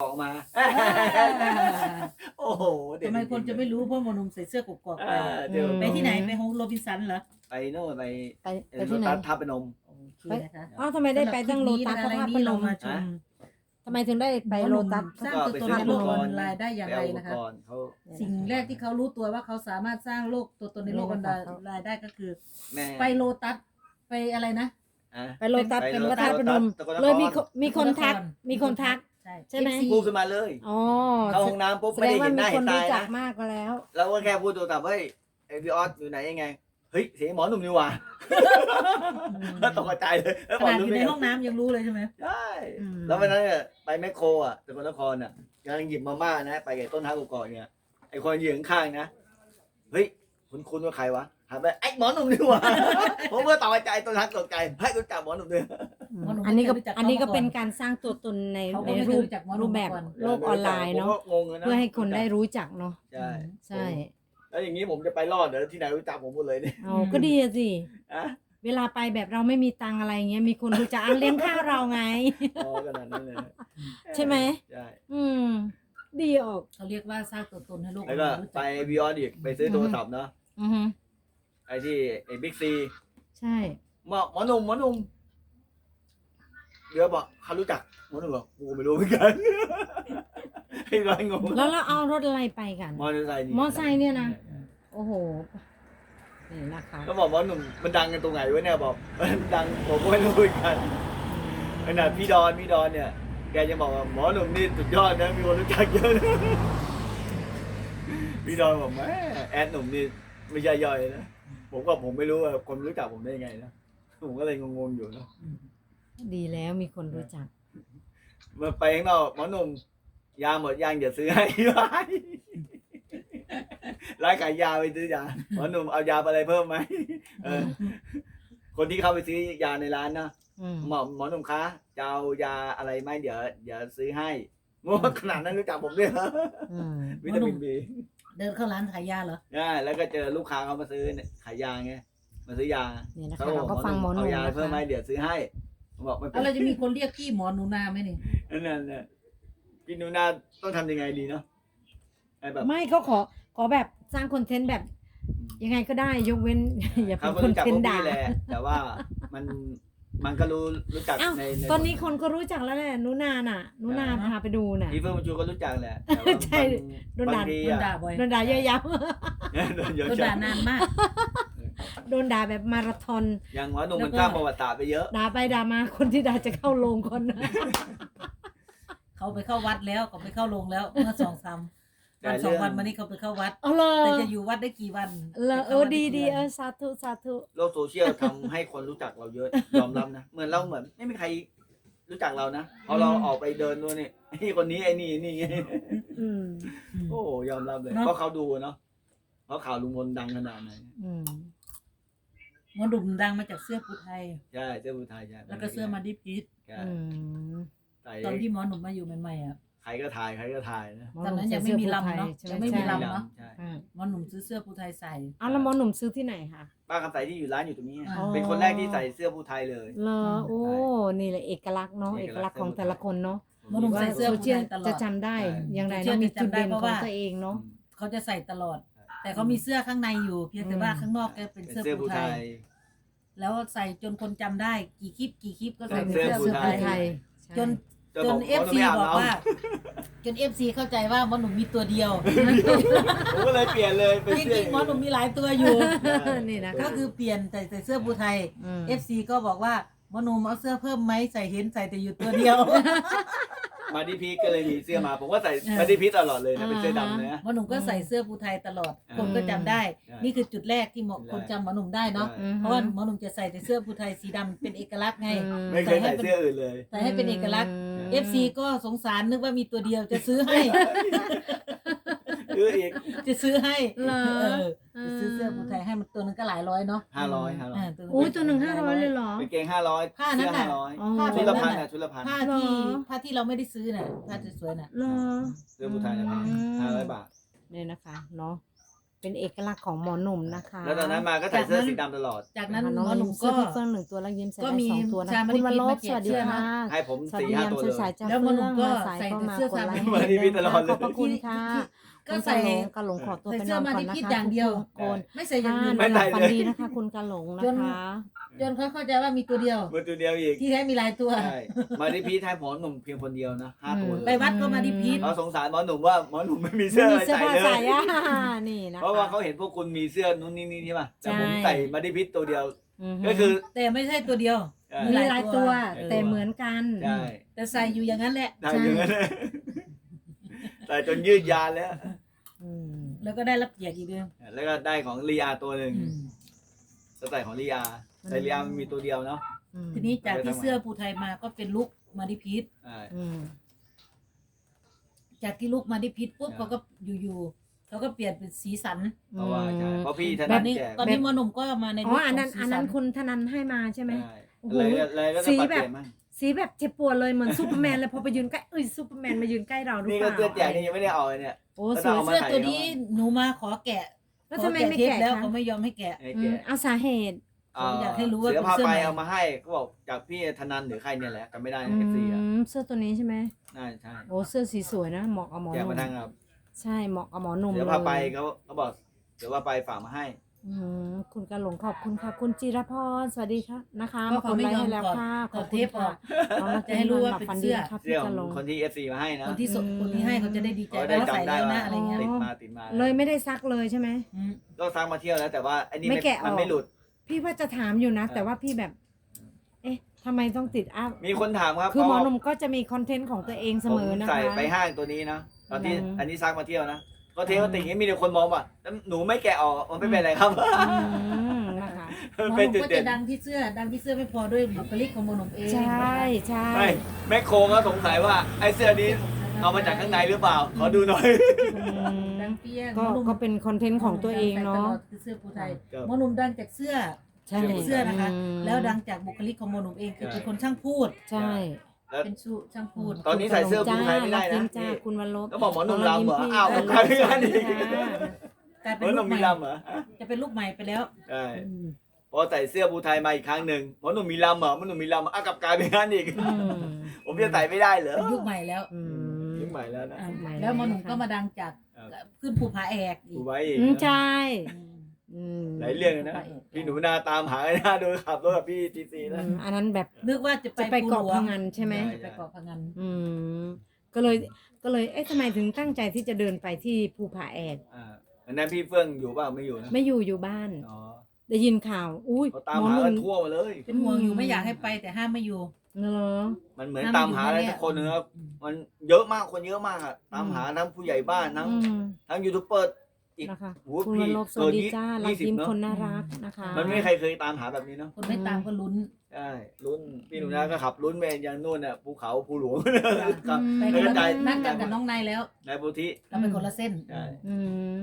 ออกมา โอ้โหเด็ดทำไมคนจะไม่รู้เพราะหมอหนุ่มใส่เสื้อกกอกไป อ่าเดี๋ยวไปที่ไหนไปโฮโรบินสันเหรอไปโน่นไปไปเอ่ไปอโลที่ไหน ตัสท่าพนม โอเคนะคะอ้าวทำไมได้ไปตั้งโลตัสสำหพรับระคลิปนี้ธาตุพนเรามมาชมทำไมถึงได้ไปโลตัส สร้างก็ตัวไปตนซื้อในโลกอุปอกรอณ์นไลน์ได้อย่างไรปเอุปนะคะ กรณ์เขาสิ่งแรกที่เขารู้ตัวว่าเขาสามารถสร้างโลกตัวตนในโลกออนไลน์ได้ก็คือ แม่ไปโลตัสไปอะไรนะ อะ ไปโลตัสไปเป็นโลพระตัสธาตุพนมตะกอนครเลยมีคนมีคนทัก มีคนทัก ใช่ใช่ไหม FC พูดขึ้นมาเลยอ๋อเข้าห้องน้ำปุ๊บแสไม่ดงได้ว่าเห็นหมีน้าคเห็นนตารู้จักนะมากก็แล้วแล้วก็แค่พูดตัวตับเฮ้ยไอพี่ออสอยู่ไหนยังไงเฮ้ยเสียงหมอหนุ่มนี่หว่าแล้วตกใจเลยแล้วขหมอนาดหอนุ่มยู่ในเนี่ยห้องน้ำยังรู้เลยใช่ไหมใช่อืมแล้ววันนั้นเนี่ยไปแมคโครอะสกลนครอะกำลังหยิบมาม่านะ ไปกับต้นท้ากกอกเนี่ยไอคนยืนข้างๆนะเฮ้ยคุณคุณว่าใครวะหันไปไอหมอหนุ่มนี่หว่าผมก็ตกใจต้นท้าตกใจให้รู้จักหมอหนุ่มด้วย อืมหมอหนุ่มอันนี้ก็ไม่เคยรู้จักอันนี้ก็เขามาก่อนเป็นการสร้างตัวตนในเขาก็ในไม่เคยรูปรู้จักหมอหนุ่รูมปแบบมาก่อน โลกออนไลน์เนาะผมก็งงเลยนะเพื่อให้คนได้รู้จักเนาะใช่ ใช่แล้วอย่างนี้ผมจะไปรอดเดี๋ยวที่ไหนรู้จักผมหมดเลยเนี่ยเอาก็ดีอะสิอะเวลาไปแบบเราไม่มีตังค์อะไรเงี้ยมีคนรู้จักอะเลี้ยงข้าวเราไง อ๋อขนาดนั้นเลยใช่ไหม ใช่อืม ดีออกเขาเรียกว่าสร้างตัวตนให้โลกแล้วก็รู้ไปจักบิออนอีกไปซื้อโทรศัพท์เนาะอือฮึไอ้ที่ไอ้บิ๊กซีใช่ หมอหมอหนุ่มหมอหนุ่ม เดี๋ยวบอกเขารู้จักหมอหนุ่มบอกกูไม่รู้เหมือนกันไอ้ร้อยงงแล้วเราเอารถอะไรไปกัน มอเตอร์ไซค์นี่มอไซค์เนี่ยนะ โอ้โห นี่นะคะก็บอกหมอหนุ่มมันดังกันตรงไหนวะเนี่ยบอกดังผมก็ไม่รู้เหมือนกันขนาดพี่ดอนพี่ดอนเนี่ย แกจะบอกว่าหมอหนุ่มนี่สุดยอดนะมีคนรู้จักเยอะนะพี่ดอนบอกแม่แอดหนุ่มนี่ไม่ใช่ย่อยนะผมก็ผมไม่รู้ว่าคนรู้จักผมได้ยังไงนะผมก็เลยงงๆอยู่นะ ดีแล้วมีคนรู้จัก เมื่อไปข้างนอกหมอหนุ่ม ยาหมดยังอย่าซื้อให้ร้านร้านขายยาไปซื้อยาหมอหนุ่มเอายาอะไรเพิ่มไหมเออ คนที่เข้าไปซื้อยาในร้านนะอืมหมอหมอหนุ่มคะจะเอายาอะไรไหมเดี๋ยวเดี๋ยวซื้อให้โมขนาดนั้นรู้จักผมด้วยเหรออืมวิตามินบีเดินเข้าร้านขายยาเหรออ่าแล้วก็เจอลูกค้าเขามาซื้อขายยาไงมาซื้อยานี่นะคะบเราก็ฟังหมอหนุ่เอามยานะเพิ่มไหมคะเดี๋ยวซื้อให้ผม บอกไม่เป็แล้นวเราจะมีคนเรียกพี่หมอหนูนาไหมนี่นั่นน่ะน่ะพี่หนูนาต้องทำยังไงดีเนาะไอ้แบบไม่เขาขอขอแบบสร้างคอนเทนต์แบบยังไงก็ได้ยกเว้น อย่าเป็เขานก็คอนรู้จักเทพนวกต์ด่าพี่แหละแต่ว่ามันมันก็รู้รู้จักอ้าวในในตอนนี้คนก็รู้จักแล้วแหละหนูนาน่ะหนูนาพาไปดูน่ะพี่เฟิร์มจูก็รู้จักแหละแต่ว่าใช่โดนบาด่า งทีโดนอะด่าบ่อยโดนด่าเยอะยับโดนเยอะโดนด่านานมาก โดนด่าแบบมาราธอน อย่างหมอหนุ่มแล้วมันก็สร้างประวัติศาสตร์ไปเยอะ ด่าไปด่ามาคนที่ด่าจะเข้าโรงคนเขาไปเข้าวัดแล้วเขาไปเข้าโรงแล้วเมื่อสองสามแต่วันเรื่องสองวันมานี้เขาไปเข้าวัดเอาเลแต่ยจะอยู่วัดได้กี่วันเลอจะเอข้าอวัดีไกี่ดีวันเออสาธุสาธุโลกโซเชียลทำให้คนรู้จักเราเยอะยอมรับนะเหมือนเราเหมือนไม่มีใครรู้จักเรานะพอเราออกไปเดินด้วยนี่ไอ้คนนี้ไอ้นี่นี่อืมโอ้ยอมรับเลยเนอะเพราะเขาดูเนาะเพราะข่าวลุงพลดังขนาดไหนอื มหมอดุมดังมาจากเสื้อผู้ไทย ใช่เสื้อผู้ไทยใช่แล้วก็เสื้อมาดิพีทใช่อืมใส่ตอนที่หมอหนุ่มมาอยู่ใหม่ๆอะ ใครก็ถ่ายใครก็ถ่ายนะหมอตอนหนั้นุ่นยังไม่มีลำเนอะใช่ไหยังไม่มีใช่ลำ เนอะ ใช่อ่าหมอหนุ่มซื้อเสื้อผู้ไทยใส่ อ้าวแล้วหมอหนุ่มซื้อที่ไหนคะ ป้าคำใสที่อยู่ร้านอยู่ตรงนี้ อ๋อ เป็นคนแรกที่ใส่เสื้อผู้ไทยเลย เหรอโอ้นี่แหละเอกลักษณ์เนาะเอเอกกลัลักกษณ์ษณ์ของแต่ละคนเนาะหมอหนุ่ม ว่าใส่เสื้อโซผู้เชียไทลยตลอจะดจำได้ใช่ อย่างไรโซเชียเนาะลมีจะจุดจำได้เด่นเพราะของว่าตัวเองเนาะ เขาจะใส่ตลอด แต่เขามีเสื้อข้างในอยู่เพียงแต่ว่าอืมข้างนอกแกเป็นเป็นเสื้อเสื้อผู้ผู้ไทไทย ย แล้วใส่จนคนจำได้กี่คลิปกี่คลิปก็ใส่เป็นเป็นเสื้เสื้ออผู้ผู้ไทไทยยใช่จนจะจบนอกเอฟว่าซีไม่อาบอกน้ำว่า จนเอฟซีเข้าใจว่าหมอหนุ่มมีตัวเดียวผมก็เลยเปลี่ยนเลยเป็นจเสื้อริงๆหมอหนุ่มมีหลายตัวอยู่ นี่นะก็คะคือเปลี่ยนใส่ใส่เสื้อผู้ไทยมเอฟซีก็บอกว่าหมอหนุ่มเอาเสื้อเพิ่มไหมใส่เห็นใส่แต่อยู่ตัวเดียว มาดิพีก็เลยมีเสื้อมา ผมก็ใส่เออมาดิพีตลอดเลยนะเป็นเสื้อดำนะ หมอหนุ่มก็ใส่เสื้อผู้ไทยตลอดอ่าคนก็จำได้ใช่นี่คือจุดแรกที่หมอจุดแรกคนจำหมอหนุ่มได้เนาะใช่อืม เพราะว่าหมอหนุ่มจะใส่แต่เสื้อผู้ไทยสีดำเป็นเอกลักษณ์ไง อืม ไม่เคยใส่เสื้ออื่นเลย ใส่ให้เป็นเอกลักษณ์มเอฟซีก็สงสารนึกว่ามีตัวเดียวจะซื้อให้ซื้ออีกจะซื้อให้เหรอ เออ จะซื้อเสื้อผู้ไทยให้มันตัวนึงก็หลายร้อยเนาะห้าร้อยห้าร้อยอ่าตัวนึงโอ้ยตัวหนึ่งห้าร้อยเลยเหรอ เป็นเกงห้าร้อยผ้านั่เสื้นอน่ะ ห้าร้อยอ๋อผ้าชุดแบละบพันนั้นนะน่ะชุดละพันผ้าเหรอที่ผ้าที่เราไม่ได้ซื้อน่ะผ้าสวยๆน่ะ เหรอ เสื้อผู้ชายนะพันอืม ห้าร้อยบาท เนี่ยนะคะเนาะเป็นเอกลักษณ์ของหมอหนุ่มนะคะแล้วตอนนั้นมาก็ใส่เสื้อสีดำตลอด จากนั้นะคะหน้องมอหนุ่มเสื้ก็อพี่เฟื่องหนึ่งตัวแล้วยิ้มใส่ก็ได้มีสองตัวนะชาคะมาคุณวันลบมาแจกสวัสดีเสื้อนะ ค่ะให้ผมสวัสสี่ดีห้ายามตัวสื่อเลสายยจากแล้วเฟื่หมอหนุ่องมก็มาใส่ใส่ก็แต่มาเสื้อกดไลค์มาที่พี่ตลอดเลย ขอบพระคุณค่ะ ก็ใส่ คุณกะหลงกะหลงขอตัวใส่ไปนเสื้ออนมาก่อนที่นะคิดคะอย่างเดียว ทุกคนไม่ใส่อย่างค่ะอื่นนอนหลับฝันดีนะคะ คุณกะหลงนะจน คะ จนเขาเข้าใจว่ามีตัวเดียว มือตัวเดียวอีกที่แท้มีหลายตัว ใช่มาที่พีทให้หมอหนุ่มเพียงคนเดียวนะห้าตัวไปเลยวัดก็มาที่พีท เราสงสารหมอหนุ่มว่าหมอหนุ่มไม่มีเสื้ไม่อมีเสื้อใส่ผ้าเลใส่ย อะนี่นะคะเพราะว่าเขาเห็นพวกคุณมีเสื้อนู้นนี่นี่ใช่ป่ะแต่ผมใช่ ใส่มาที่พีทตัวเดียวฮึก็คือแต่ไม่ใช่ตัวเดียว เอ่อมีหลายตัวเออแต่เหมือนกัน ใช่แต่ใส่อยู่อย่างนั้นแหละ ได้อย่างนั้นใส่จนยืดยานแล้วอืม แล้วก็ได้รับเกียรติอีกเดือนแล้วก็ได้ของลีอาตัวหนึ่งแล้วใส่ของลีอาแต่ลีอามันมีตัวเดียวเนาะอืมทีนี้จากที่เสื้อภูไทยมาก็เป็นลุกมาที่พีทใช่อืมจากที่ลุกมาที่พีทปุ๊บอ่าเขาก็อยู่ๆเขาก็เปลี่ยนเป็นสีสันเพราะว่าใช่เพราะพี่ถแบนัดบนี้แจกตอนนี้หมอหนุ่มก็มาในอ๋ลุอคอันขนั้อนงสีอันสันั้นนคุณธนันให้มาใช่ไหมใช่โอ้โหเลยเลยก็สีจะปรับแบบเปลี่ยนมั่ง สีแบบเจ็บปวดเลยเหมือนซูเปอร์แมนเลยพอไปยืนใกล้เอ้ยซูเปอร์แมนมายืนใกล้เราหรือนี่เปก็ล่าเสื้อแจกนี่ยังไม่ได้เอาเลยเนี่ย โอ้ก็สต้วองยเอามาเสื้อตัวนี้หนูมาขอแกะแล้วทำไมไม่ขอแกะเทปแล้วคะเขาไม่ยอมให้แกะ ไอ้อืแกมเอาสาเหตุอยากให้รู้ว่าเสือเป็นพาเสื้อไปไหน เอามาให้ก็บอกจากพี่ธนันหรือใครเนี่ยแหละจำไม่ได้อืเอฟซีอะมเสื้อตัวนี้ใช่ไหมน่าใช่โอ้เสื้อสีสวยนะเหมาะกับหมอแจหกนุ่มามทางครับใช่เหมาะกับหมอหนุ่มเสือเลยพาไปเขาเขาบอกเสือพาไปฝากมาให้ อืมคุณกะหลงขอบคุณค่ะ คุณจิรพรสวัสดีค่ะนะคะก็มาเขากดไม่ไลค์ยอมให้แล้วกดค่ะกขอบดคุเทณปอค่ะอกน้องรักจะให้รู้ว่าหลับเป็นฝันเสื้ดีอนะครับเสื้พี่อขกะองหลง คนที่เอฟซีมาให้นะคนที่ส่งอืม คนที่ให้เขาจะได้ดีใจเขาได้ว่าใส่จำได้แล้วว่านะอะไรเงี้ยติดมาติดมาเลยไม่ได้ซักเลยใช่ไหม อืมก็สร้างมาเที่ยวแล้วแต่ว่าไอ้นี่ไม่ไม่แกะออก มันไม่หลุด พี่ว่าจะถามอยู่นะเออแต่ว่าพี่แบบ เอ๊ะทำไมต้องติดอัพมีคนถามครับคือหมอเพหราะนุ่มก็จะมีคอนเทนต์ของตัวเองเสมอผนะใส่คะ ไปห้างตัวนี้นะตอนที่อืม อันนี้ซักมาเที่ยวนะ ก็เทปติอย่างนี้มีแต่คนมองว่าแล้วหนูไม่แกะออกมันไม่เป็นไรครับอืมนะคะมันหมอหเป็นนุ่มจุดก็เด่จะนดังที่เสื้อ ดังที่เสื้อไม่พอด้วยบุคลิกของหมอหนุ่มเองใช่ใช่ไม่แม่โคก็สงสัยว่าไอ้เสื้อนี้เอามาจากข้างในหรือเปล่า ขอดูหน่อย อืมดังเปี้ยงก็หมอหนุ่มก็เป็นคอนเทนต์ของตัวเองเนาะใส่ตลอดคือเสื้อภูไทยครับหมอหนุ่มดังจากเสื้อ ใช่เสื้อนะคะ มแล้วดังจากบุคลิกของหมอหนุ่มเองคือเป็นคนช่างพูด ใช่ แล้ว เป็นชูช่างพูด ตอนนี้ใส่เสื้อภูไทยไม่ได้นะจ้ารักจริงจ้าคุณวันลบก็บอกหมอหนุ่มลำเหรอพี่อ้าวเผมใครไม่ได้อีกกลายเหเป็มือนนหลูนุ่กมใหมีม่ลำเหรอจะเป็นลูกใหม่ไปแล้ว ใช่อืมพอใส่เสื้อภูไทยมาอีกครั้งหนึ่งหมอหนุ่มมีลำเหรอหมอหนุ่มมีลำเหรออ้าวกลับกลายเป็นงั้นอีก อืมผมจะใส่ไม่ได้เหรอเป็นยุคใหม่แล้วอืม ยุคใหม่แล้วนะ อะใหม่แล้วหมอหนุ่มแล้วก็มาดังจากครับ ขึ้นภูผาแอกอีดูกไว้อีกอืมนะ ใช่ อืม อืมหลายเรื่องเลยนะ พี่หนูนาตามหาหน้าโดยขับรถกับพี่ทีซีอืนะมอันนั้นแบบนึกว่าจะไปจะไปเกาะภูหลวพังงานใช่ไหมใช่ไปเกาะพังงานอืม ก็เลยก็เลยเอ๊ะทำไมถึงตั้งใจที่จะเดินไปที่ภูผาแอกอ่าวันนั้นพี่เฟื่องอยู่เปล่าไม่อยู่นะไม่อยู่อยู่บ้าน อ๋อได้ยินข่าว อุ้ยเขาตามหมอหาหกันนุ่มทั่วมาเลย เป็นห่วงอยู่ไม่อยากให้ไปแต่ห้ามไม่อยู่เหรอ มันเหมือนน้ำตามหาอะไรอยู่สักคนนึงครับอืมมันเยอะมากคนเยอะมากอะตามหาทั้งผู้ใหญ่บ้านทั้งอืมทั้งยูทูบเบอร์ อีกนะคะโอ้โหคุณพี่วันลบสวัสดีเกินจ้ายี่รักสิบยิ้มเนอะคนน่ารักนะคะ มันไม่มีใครเคยตามหาแบบนี้เนาะคนไม่ตามก็ลุ้น ใช่ลุ้นพี่หนูนาก็ขับลุ้นไปยังนู่นน่ะภูเขาภูหลวงครับ ไปไม่คนได้ละใจ นัดกันกับน้องนายแล้วนายโพธิเราเป็นคนละเส้น ใช่อืม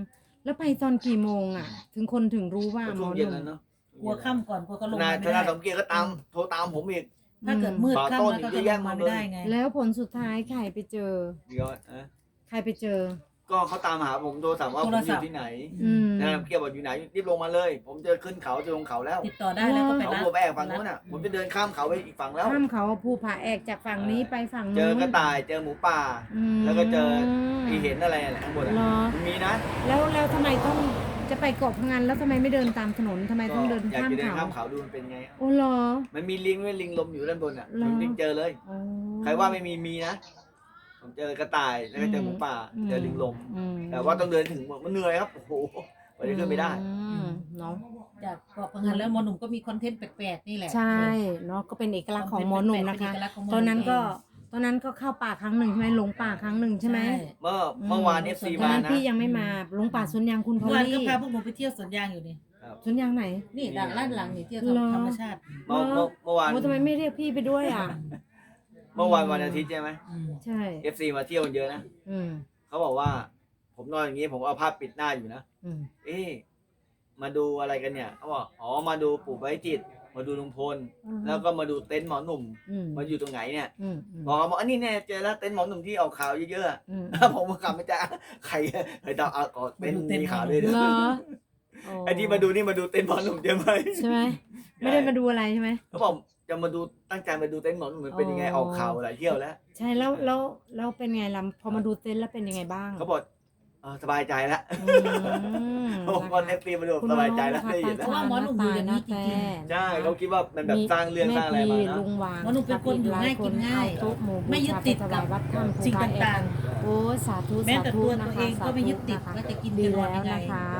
แล้วไปตอนกี่โมงอะ ถึงคนถึงรู้ว่าหมช่วองหเย็นนุ่ม แล้วเนาะกลัวค่ำก่อนกลัวก็ลงนายมาธไม่นาได้สมเกียรติก็ตามโทรตามผมอีก ถ้าเกิดมืดป่าค่ำต้นแล้วก็เยจะอะลแยะงมาหมดไม่เลยได้ไงแล้วผลสุดท้ายใครไปเจอ เดี๋ยวนะใครไปเจอ ก็เขาตามหาผมโทรศัพท์ว่าผมอยู่ที่ไหนอืมธนาสมเกียรติบอกอยู่ไหนรีบลงมาเลย ผมจะขึ้นเขาจะลงเขาแล้วติดต่อได้แล้วก็ไปเขารับผมไปแอบฝั่งนู้นอะผมจะเดินข้ามเขาไปอีกฝั่งแล้ว ข้ามเขาภูผาแอกจากฝั่งนี้ไปฝั่งเจนู้อนกระต่ายเจอหมูป่า มแล้วก็เจอมีเห็นอะไรอะไรข้างบนเหรอะอมันมีนะแล้วแล้วทำไมต้องจะไปเกาะพังงานแล้วทำไมไม่เดินตามถนนทำไมก็ต้องเดินอยากข้ามจะเดินเขาข้ามเขาดูมันเป็นไงโอ้เหรอ มันมีลิงด้วยลิงลมอยู่ด้านบนอะเหรอ ผมยังเจอเลยโอ้ใครว่าไม่มีมีนะ ผมเจอกระต่ายแล้วก็เจอหมูป่าอืมเจอลิงลม อืมแต่ว่าต้องเดินถึงมันเหนื่อยครับโอ้โหกว่าจะขึ้นไปได้ อืมเนาะจากเกาะพังงานแล้วหมอหนุ่มก็มีคอนเทนต์แปลกๆนี่แหละใช่เนาะก็เป็นเอกลักษณ์ของหมอหนุ่มนะคะ เป็เอกลักษณ์ของหมตอนนั้นก็เงตอนนั้นก็เข้าป่าครั้งหนึ่งใช่ไหมหลงป่าครั้งหนึ่งใช่ไหมเมื่อเมื่อวานเอฟซีตอนมานั้นนะพี่ยังไม่มาหลงป่าสวนยางคุณพอเมื่อวานลี่ก็พาพวกหนูไปเที่ยวสวนยางอยู่นี่สวนยางไหน นี่ด้านล่านหลังนี่เที่ยวเหรอธรรมชาติ เมื่อเมื่อเมื่อวานโอ้ทำไมไม่เรียกพี่ไปด้วยอะ เมื่อวานวันอาทิตย์ใช่ไหมอืมใช่ เอฟซีมาเที่ยวกันเยอะนะอืมเขาบอกว่า ผมนอนอย่างนี้ผมเอาผ้าปิดหน้าอยู่นะอืมเอ๊ะมาดูอะไรกันเนี่ยเขาบอกอ๋อมาดูปู่ไว้จิตมาดูลุงพลอือฮึแล้วก็มาดูเต็นท์หมอหนุ่มอืมมาอยู่ตรงไหนเนี่ยอืมอืมบอกเขาบอกอันนี้เนี่ยเจอแล้วเต็นท์หมอหนุ่มที่ออกข่าวเยอะๆอะ อืม ผมก็กลับมาจะใครใครจะเอาเอาเต็นท์มีข่าวด้วยเหรนะอไอ้ที่มาดูนี่มาดูเต็นท์หมอหนุ่มใช่ไหมใช่ไหมไม่ได้มาดูอะไรใช่ไหมเขาบอก จะมาดูตั้งใจมาดูเต็นท์หมอหนุ่มมันเป็นยังไงอ๋อออกข่าวหลายเที่ยวแล้ว ใช่แล้วแล้วแล้วเป็นไงล่ะพอมาดูเต็นท์แล้วเป็นยังไงบ้างเขาบอกเออสบายใจแล้วอืมผมก็เอฟซีมาดูคุณสบายใจแล้วน้องได้ยินนะแล้วคะหมอหนุ่มอยู่อย่างนี้จริง ใช่เขาคิดว่ามันแบบสร้างเรื่องสร้างอะไรมาแพี่นะลุงวางหมอหนุ่มเป็นคนอยู่ง่ายกินง่ายเอโต๊ะหมู่บูชาไม่ยึดติดกับไปถวายวัดถ้ำภูสิ่งผาแอกต่างโอ้สาธุแม้สาแต่ธุตัวนะตัวเอคะงก็ไม่ยึดติดสาธุว่าจะกินดีจะนอนแล้วยังไง นะคะ